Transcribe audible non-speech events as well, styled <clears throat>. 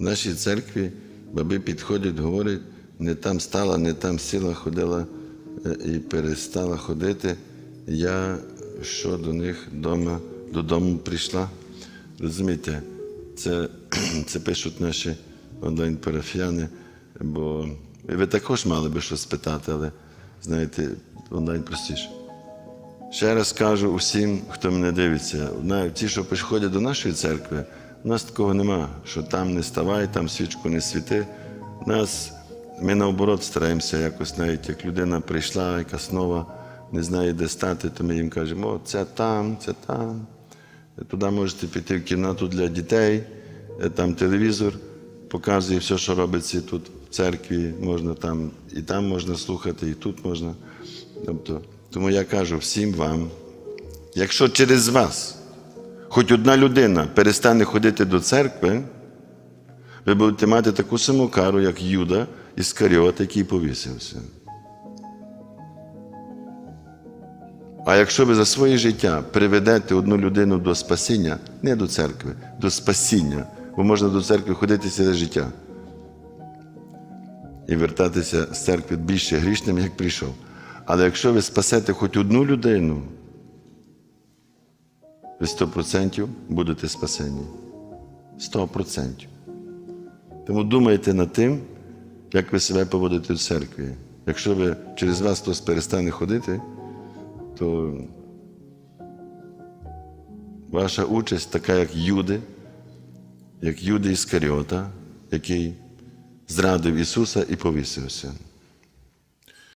В нашій церкві баби підходять, говорять, не там стала, не там сіла, ходила е, і перестала ходити. Я що до них дома, додому прийшла. Розумієте, це, <clears throat> це пишуть наші онлайн-парафіяни, бо ви також мали би щось спитати, але знаєте, онлайн простіше. Ще раз кажу усім, хто мене дивиться, ті, що приходять до нашої церкви, у нас такого нема, що там не ставай, там свічку не світи. Нас, ми наоборот стараємося якось, навіть як людина прийшла, якась нова, не знає, де стати, то ми їм кажемо, о, це там, це там. Туди можете піти в кімнату для дітей, е, там телевізор показує все, що робиться тут в церкві, можна там, і там можна слухати, і тут можна. Тобто, тому я кажу всім вам, якщо через вас хоч одна людина перестане ходити до церкви, ви будете мати таку саму кару, як Юда Іскаріот, який повісився. А якщо ви за своє життя приведете одну людину до спасіння, не до церкви, до спасіння, бо можна до церкви ходити ціле життя і вертатися з церкви більше грішним, як прийшов. Але якщо ви спасете хоч одну людину, ви 100% будете спасені. 100%. Тому думайте над тим, як ви себе поводите в церкві. Якщо ви через вас хтось перестане ходити, то ваша участь така, як Юди, як Юди Іскаріота, який зрадив Ісуса і повісився.